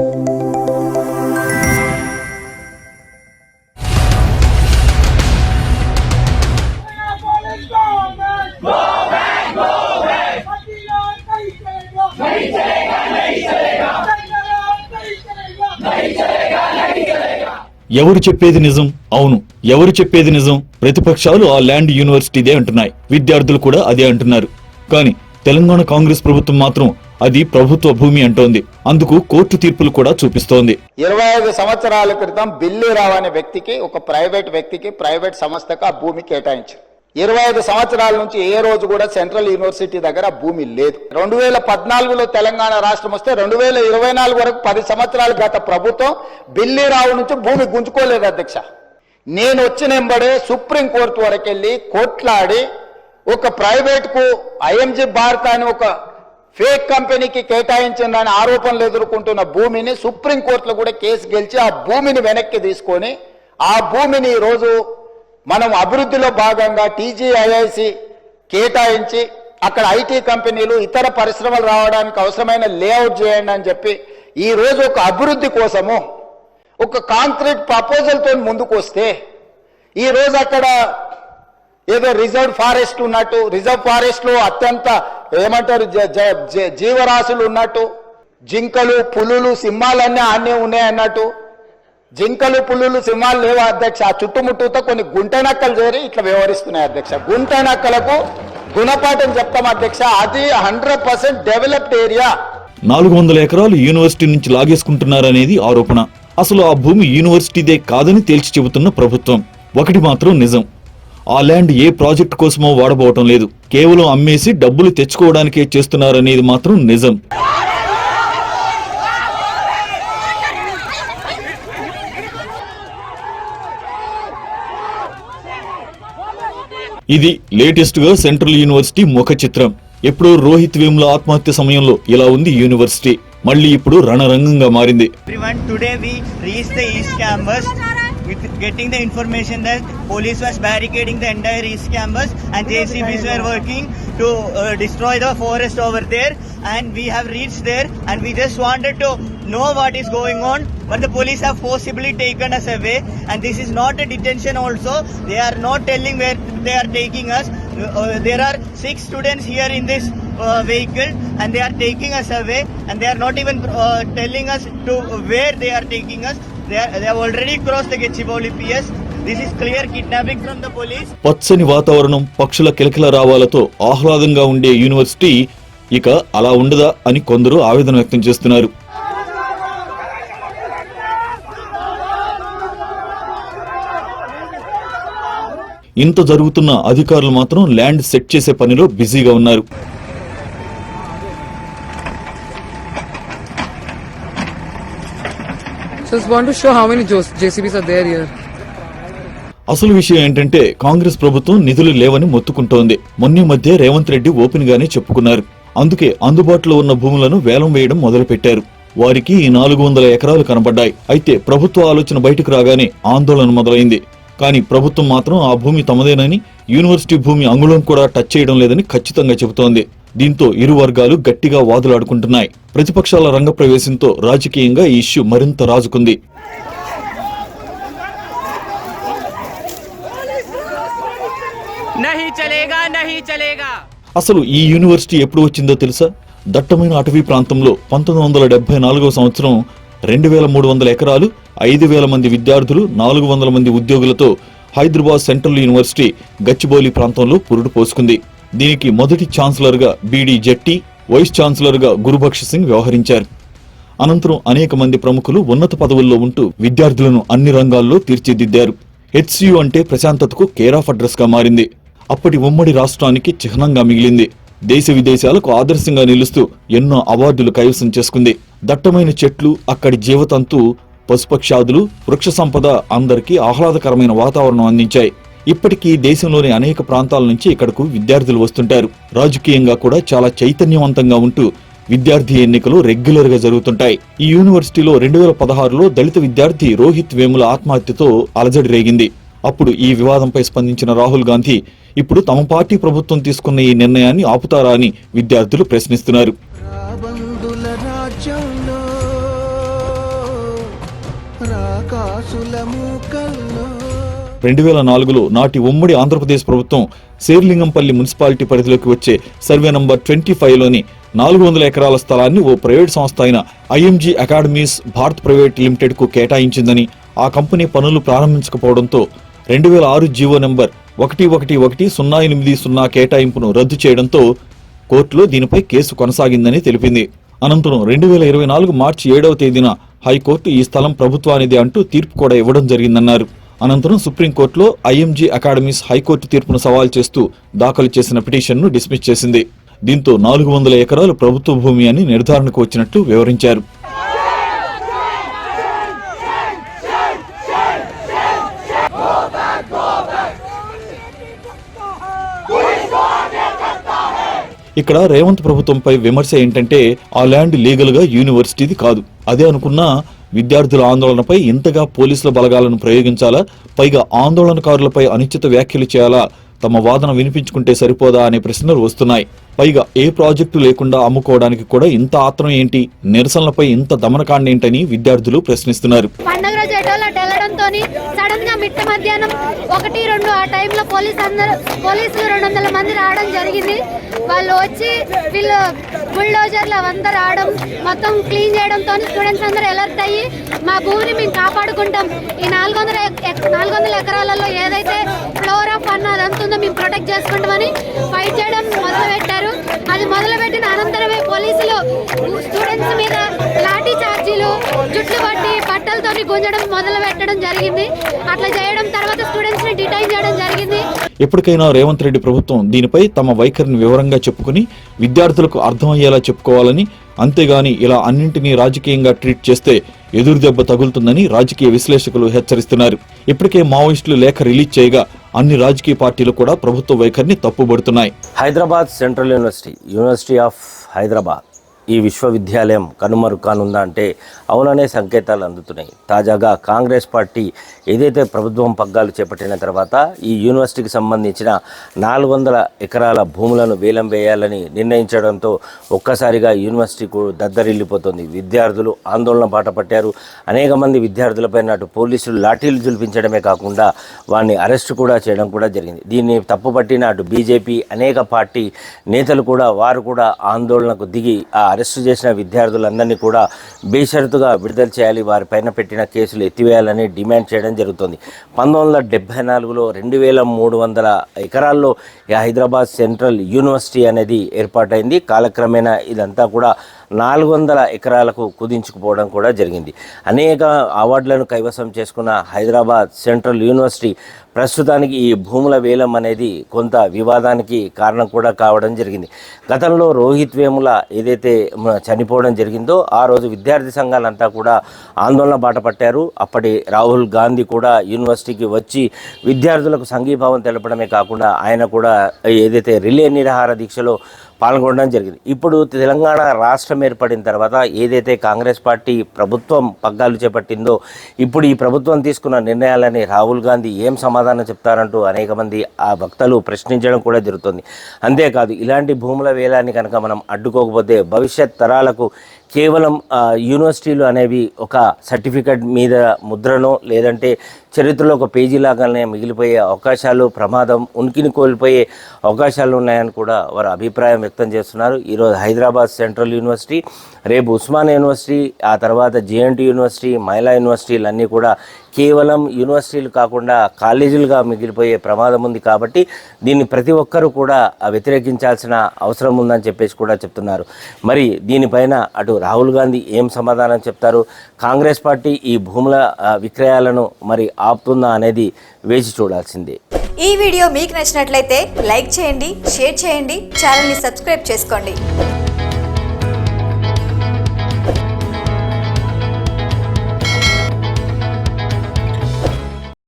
ఎవరు చెప్పేది నిజం? అవును. ఎవరు చెప్పేది నిజం? ప్రతిపక్షాలు ఆ ల్యాండ్ యూనివర్సిటీదే అంటున్నాయి. విద్యార్థులు కూడా అదే అంటున్నారు. కానీ తెలంగాణ కాంగ్రెస్ ప్రభుత్వం మాత్రం అది ప్రభుత్వ భూమి అంటోంది. అందుకు కోర్టు తీర్పులు కూడా చూపిస్తోంది. ఇరవై ఐదు సంవత్సరాల క్రితం బిల్లీరావు అనే వ్యక్తికి ఒక ప్రైవేట్ వ్యక్తికి ప్రైవేట్ సంస్థకు ఆ భూమి కేటాయించారు. ఇరవై ఐదు సంవత్సరాల నుంచి ఏ రోజు కూడా సెంట్రల్ యూనివర్సిటీ దగ్గర భూమి లేదు. రెండు వేల పద్నాలుగులో తెలంగాణ రాష్ట్రం వస్తే రెండు వేల ఇరవై నాలుగు వరకు పది సంవత్సరాల గత ప్రభుత్వం బిల్లీరావు నుంచి భూమి గుంజుకోలేదు అధ్యక్ష. నేను వచ్చిన ఎంబడే సుప్రీంకోర్టు వరకు వెళ్ళి కోట్లాడి ఒక ప్రైవేట్కు ఐఎంజీ భారత్ అని ఒక ఫేక్ కంపెనీకి కేటాయించిందని ఆరోపణలు ఎదుర్కొంటున్న భూమిని సుప్రీంకోర్టులో కూడా కేసు గెలిచి ఆ భూమిని వెనక్కి తీసుకొని ఆ భూమిని ఈరోజు మనం అభివృద్ధిలో భాగంగా టీజీఐఐసి కేటాయించి అక్కడ ఐటీ కంపెనీలు ఇతర పరిశ్రమలు రావడానికి అవసరమైన లేఅవుట్ చేయండి అని చెప్పి ఈ రోజు ఒక అభివృద్ధి కోసము ఒక కాంక్రీట్ ప్రపోజల్తో ముందుకు వస్తే ఈ రోజు అక్కడ ఏదో రిజర్వ్ ఫారెస్ట్ ఉన్నట్టు రిజర్వ్ ఫారెస్ట్లో అత్యంత ఏమంటారు జ- జ- జీవరాశులు ఉన్నట్టు జింకలు పులులు సింహాలన్నీ అన్నీ ఉన్నాయన్నట్టు జింకలు పులులు సింహాలు లేవు అధ్యక్ష? ఆ చుట్టుముట్టుతో కొన్ని గుంటనక్కలు చేరి ఇట్లా వ్యవహరిస్తున్నాయి అధ్యక్ష. గుంటనక్కలకు గుణపాఠం చెప్తాం అధ్యక్ష. అది హండ్రెడ్ పర్సెంట్ డెవలప్డ్ ఏరియా. నాలుగు వందల ఎకరాలు యూనివర్సిటీ నుంచి లాగేసుకుంటున్నారనేది ఆరోపణ. అసలు ఆ భూమి యూనివర్సిటీదే కాదని తేల్చి చెబుతున్న ప్రభుత్వం. ఒకటి మాత్రం నిజం. ఆ ల్యాండ్ ఏ ప్రాజెక్ట్ కోసమో వాడబోవటం లేదు. కేవలం అమ్మేసి డబ్బులు తెచ్చుకోవడానికే చేస్తున్నారనేది మాత్రం నిజం. ఇది లేటెస్ట్గా సెంట్రల్ యూనివర్సిటీ ముఖ చిత్రం. ఎప్పుడో రోహిత్ వేముల ఆత్మహత్య సమయంలో ఇలా ఉంది యూనివర్సిటీ. మళ్ళీ ఇప్పుడు రణరంగంగా మారింది. Everyone today we reached the east campus with getting the information that police was barricading the entire east campus and jcbs were working to uh, destroy the forest over there and we have reached there and we just wanted to know what is going on but the police have forcibly taken us away and this is not a detention also. They are not telling where they are taking us. Uh, there are six students here in this uh, vehicle and they are taking us away and they are not even uh, telling us to where they are taking us. పచ్చని వాతావరణం పక్షుల కిలకిల రావాలతో ఆహ్లాదంగా ఉండే university ఇక అలా ఉండదా అని కొందరు ఆవేదన వ్యక్తం చేస్తున్నారు. ఇంత జరుగుతున్న అధికారులు మాత్రం ల్యాండ్ సెట్ చేసే పనిలో బిజీగా ఉన్నారు. Just want to show how many JCBs are there here. అసలు విషయం ఏంటంటే కాంగ్రెస్ ప్రభుత్వం నిధులు లేవని మొత్తుకుంటోంది. మొన్న మధ్య రేవంత్ రెడ్డి ఓపెన్ గానే చెప్పుకున్నారు. అందుకే అందుబాటులో ఉన్న భూములను వేలం వేయడం మొదలుపెట్టారు. వారికి ఈ నాలుగు వందల ఎకరాలు కనబడ్డాయి. అయితే ప్రభుత్వ ఆలోచన బయటకు రాగానే ఆందోళన మొదలైంది. కానీ ప్రభుత్వం మాత్రం ఆ భూమి తమదేనని యూనివర్సిటీ భూమి అంగుళం కూడా టచ్ చేయడం లేదని ఖచ్చితంగా చెబుతోంది. దీంతో ఇరు వర్గాలు గట్టిగా వాదులాడుకుంటున్నాయి. ప్రతిపక్షాల రంగ ప్రవేశంతో రాజకీయంగా ఈ ఇష్యూ మరింత రాజుకుంది. అసలు ఈ యూనివర్సిటీ ఎప్పుడు వచ్చిందో తెలుసా? దట్టమైన అటవీ ప్రాంతంలో పంతొమ్మిది వందల డెబ్బై నాలుగవ సంవత్సరం రెండు వేల మూడు వందల ఎకరాలు ఐదు వేల మంది విద్యార్థులు నాలుగు వందల మంది ఉద్యోగులతో హైదరాబాద్ సెంట్రల్ యూనివర్సిటీ గచ్చిబౌలి ప్రాంతంలో పురుడు పోసుకుంది. దీనికి మొదటి ఛాన్సలర్గా బీడీ జట్టి వైస్ ఛాన్సలర్గా సింగ్ వ్యవహరించారు. అనంతరం అనేక మంది ప్రముఖులు ఉన్నత పదవుల్లో ఉంటూ విద్యార్థులను అన్ని రంగాల్లో తీర్చిదిద్దారు. హెచ్సియు అంటే ప్రశాంతతకు కేర్ ఆఫ్ అడ్రస్గా మారింది. అప్పటి ఉమ్మడి రాష్ట్రానికి చిహ్నంగా మిగిలింది. దేశ విదేశాలకు ఆదర్శంగా నిలుస్తూ ఎన్నో అవార్డులు కైవసం చేసుకుంది. దట్టమైన చెట్లు అక్కడి జీవతంతు పశుపక్షాదులు వృక్ష సంపద అందరికీ ఆహ్లాదకరమైన వాతావరణం అందించాయి. ఇప్పటికీ దేశంలోని అనేక ప్రాంతాల నుంచి ఇక్కడకు విద్యార్థులు వస్తుంటారు. రాజకీయంగా కూడా చాలా చైతన్యవంతంగా ఉంటూ విద్యార్థి ఎన్నికలు రెగ్యులర్గా జరుగుతుంటాయి. ఈ యూనివర్సిటీలో రెండు వేల పదహారులో దళిత విద్యార్థి రోహిత్ వేముల ఆత్మహత్యతో అలజడి రేగింది. అప్పుడు ఈ వివాదంపై స్పందించిన రాహుల్ గాంధీ ఇప్పుడు తమ పార్టీ ప్రభుత్వం తీసుకున్న ఈ నిర్ణయాన్ని ఆపుతారా అని విద్యార్థులు ప్రశ్నిస్తున్నారు. రెండు వేల నాలుగులో నాటి ఉమ్మడి ఆంధ్రప్రదేశ్ ప్రభుత్వం శేర్లింగంపల్లి మున్సిపాలిటీ పరిధిలోకి వచ్చే సర్వే నంబర్ ట్వంటీ ఫైవ్లోని నాలుగు వందల ఎకరాల స్థలాన్ని ఓ ప్రైవేట్ సంస్థ అయిన ఐఎంజీ అకాడమీస్ భారత్ ప్రైవేట్ లిమిటెడ్కు కేటాయించిందని ఆ కంపెనీ పనులు ప్రారంభించకపోవడంతో రెండు వేల ఆరు జీవో నంబర్ ఒకటి ఒకటి ఒకటి సున్నా ఎనిమిది సున్నా కేటాయింపును రద్దు చేయడంతో కోర్టులో దీనిపై కేసు కొనసాగిందని తెలిపింది. అనంతరం రెండు వేల ఇరవై నాలుగు మార్చి ఏడవ తేదీన హైకోర్టు ఈ స్థలం ప్రభుత్వానిదే అంటూ తీర్పు కూడా ఇవ్వడం జరిగిందన్నారు. అనంతరం సుప్రీంకోర్టులో ఐఎంజీ అకాడమీస్ హైకోర్టు తీర్పును సవాల్ చేస్తూ దాఖలు చేసిన పిటిషన్ను డిస్మిస్ చేసింది. దీంతో నాలుగు వందల ఎకరాలు ప్రభుత్వ భూమి అని నిర్ధారణకు వచ్చినట్లు వివరించారు. ఇక్కడ రేవంత్ ప్రభుత్వంపై విమర్శ ఏంటంటే ఆ ల్యాండ్ లీగల్గా యూనివర్సిటీది కాదు. అదే అనుకున్నా విద్యార్థుల ఆందోళనపై ఇంతగా పోలీసుల బలగాలను ప్రయోగించాలా? పైగా ఆందోళనకారులపై అనిశ్చిత వ్యాఖ్యలు చేయాలా? తమ వాదన వినిపించుకుంటే సరిపోదా అనే ప్రశ్నలు వస్తున్నాయి. పైగా ఏ ప్రాజెక్టు లేకుండా అమ్ముకోవడానికి కూడా ఇంత ఆత్రం ఏంటి? నిరసనలపై ఇంత దమనకాండ ఏంటని విద్యార్థులు ప్రశ్నిస్తున్నారు. పండగ రోజు ఎటోళ్ళు వెళ్ళడంతో సడన్గా మిట్ట మధ్యాహ్నం ఒకటి రెండు ఆ టైంలో పోలీస్ అందరూ పోలీసులు రెండు వందల మంది రావడం జరిగింది. వాళ్ళు వచ్చి వీళ్ళు బుల్డోజర్లు అవంతా రావడం మొత్తం క్లీన్ చేయడంతో స్టూడెంట్స్ అందరూ అలర్ట్ అయ్యి మా భూమిని మేము కాపాడుకుంటాం. ఈ నాలుగు వందల నాలుగు వందల ఎకరాలలో ఏదైతే ఫ్లోర్ ఆఫ్ అన్న అదంతా ఉందో మేము ప్రొటెక్ట్ చేసుకుంటామని ఫైట్ చేయడం మొదలుపెట్టారు. అది మొదలుపెట్టిన అనంతరమే పోలీసులు స్టూడెంట్స్ మీద లాఠీ చార్జీలు జుట్లు పట్టి బట్టలతోని గుంజడం మొదలు పెట్టడం జరిగింది. అట్లా చేయడం తర్వాత స్టూడెంట్స్ని డిటైన్ చేయడం జరిగింది. ఎప్పటికైనా రేవంత్ రెడ్డి ప్రభుత్వం దీనిపై తమ వైఖరిని వివరంగా చెప్పుకుని విద్యార్థులకు అర్థమయ్యేలా చెప్పుకోవాలని అంతేగాని ఇలా అన్నింటినీ రాజకీయంగా ట్రీట్ చేస్తే ఎదురుదెబ్బ తగులుతుందని రాజకీయ విశ్లేషకులు హెచ్చరిస్తున్నారు. ఇప్పటికే మావోయిస్టులు లేఖ రిలీజ్ చేయగా అన్ని రాజకీయ పార్టీలు కూడా ప్రభుత్వ వైఖరిని తప్పుబడుతున్నాయి. Hyderabad central university university of Hyderabad. ఈ విశ్వవిద్యాలయం కనుమరు కానుందా అంటే అవుననే సంకేతాలు అందుతున్నాయి. తాజాగా కాంగ్రెస్ పార్టీ ఏదైతే ప్రభుత్వం పగ్గాలు చేపట్టిన తర్వాత ఈ యూనివర్సిటీకి సంబంధించిన నాలుగు వందల ఎకరాల భూములను వేలం వేయాలని నిర్ణయించడంతో ఒక్కసారిగా యూనివర్సిటీకు దద్దరిల్లిపోతుంది. విద్యార్థులు ఆందోళన బాట పట్టారు. అనేక మంది విద్యార్థులపై అటు పోలీసులు లాఠీలు జులిపించడమే కాకుండా వారిని అరెస్టు కూడా చేయడం కూడా జరిగింది. దీన్ని తప్పుపట్టిన అటు బీజేపీ అనేక పార్టీ నేతలు కూడా వారు కూడా ఆందోళనకు దిగి ఆ అరెస్టు చేసిన విద్యార్థులందరినీ కూడా బేషరతుగా విడుదల చేయాలి. వారిపైన పెట్టిన కేసులు ఎత్తివేయాలని డిమాండ్ చేయడం జరుగుతుంది. పంతొమ్మిది వందల డెబ్బై నాలుగులో రెండు వేల మూడు వందల ఎకరాల్లో హైదరాబాద్ సెంట్రల్ యూనివర్సిటీ అనేది ఏర్పాటైంది. కాలక్రమేణా ఇదంతా కూడా నాలుగు వందల ఎకరాలకు కుదించుకుపోవడం కూడా జరిగింది. అనేక అవార్డులను కైవసం చేసుకున్న హైదరాబాద్ సెంట్రల్ యూనివర్సిటీ ప్రస్తుతానికి ఈ భూముల వేలం అనేది కొంత వివాదానికి కారణం కూడా కావడం జరిగింది. గతంలో రోహిత్ వేముల ఏదైతే చనిపోవడం జరిగిందో ఆ రోజు విద్యార్థి సంఘాలంతా కూడా ఆందోళన బాట పట్టారు. అప్పటి రాహుల్ గాంధీ కూడా యూనివర్సిటీకి వచ్చి విద్యార్థులకు సంఘీభావం తెలపడమే కాకుండా ఆయన కూడా ఏదైతే రిలే నిరాహార దీక్షలో పాల్గొనడం జరిగింది. ఇప్పుడు తెలంగాణ రాష్ట్రం ఏర్పడిన తర్వాత ఏదైతే కాంగ్రెస్ పార్టీ ప్రభుత్వం పగ్గాలు చేపట్టిందో ఇప్పుడు ఈ ప్రభుత్వం తీసుకున్న నిర్ణయాలని రాహుల్ గాంధీ ఏం సమాధానం చెప్తారంటూ అనేక మంది ఆ వక్తలు ప్రశ్నించడం కూడా జరుగుతుంది. అంతేకాదు ఇలాంటి భూముల వేలాన్ని కనుక మనం అడ్డుకోకపోతే భవిష్యత్ తరాలకు కేవలం యూనివర్సిటీలు అనేవి ఒక సర్టిఫికెట్ మీద ముద్రను లేదంటే చరిత్రలో ఒక పేజీ లాగానే మిగిలిపోయే అవకాశాలు ప్రమాదం ఉనికిని కోల్పోయే అవకాశాలు ఉన్నాయని కూడా వారు అభిప్రాయం వ్యక్తం చేస్తున్నారు. ఈరోజు హైదరాబాద్ సెంట్రల్ యూనివర్సిటీ రేపు ఉస్మాన్ యూనివర్సిటీ ఆ తర్వాత జేఎన్టీ యూనివర్సిటీ మహిళా యూనివర్సిటీలు అన్నీ కూడా కేవలం యూనివర్సిటీలు కాకుండా కాలేజీలుగా మిగిలిపోయే ప్రమాదం ఉంది కాబట్టి దీన్ని ప్రతి ఒక్కరూ కూడా వ్యతిరేకించాల్సిన అవసరం ఉందని చెప్పేసి కూడా చెప్తున్నారు. మరి దీనిపైన అటు రాహుల్ గాంధీ ఏం సమాధానం చెప్తారు? కాంగ్రెస్ పార్టీ ఈ భూముల విక్రయాలను మరి ఆపుతుందా అనేది వేచి చూడాల్సిందే. ఈ వీడియో మీకు నచ్చినట్లయితే లైక్ చేయండి షేర్ చేయండి ఛానల్ని సబ్స్క్రైబ్ చేసుకోండి.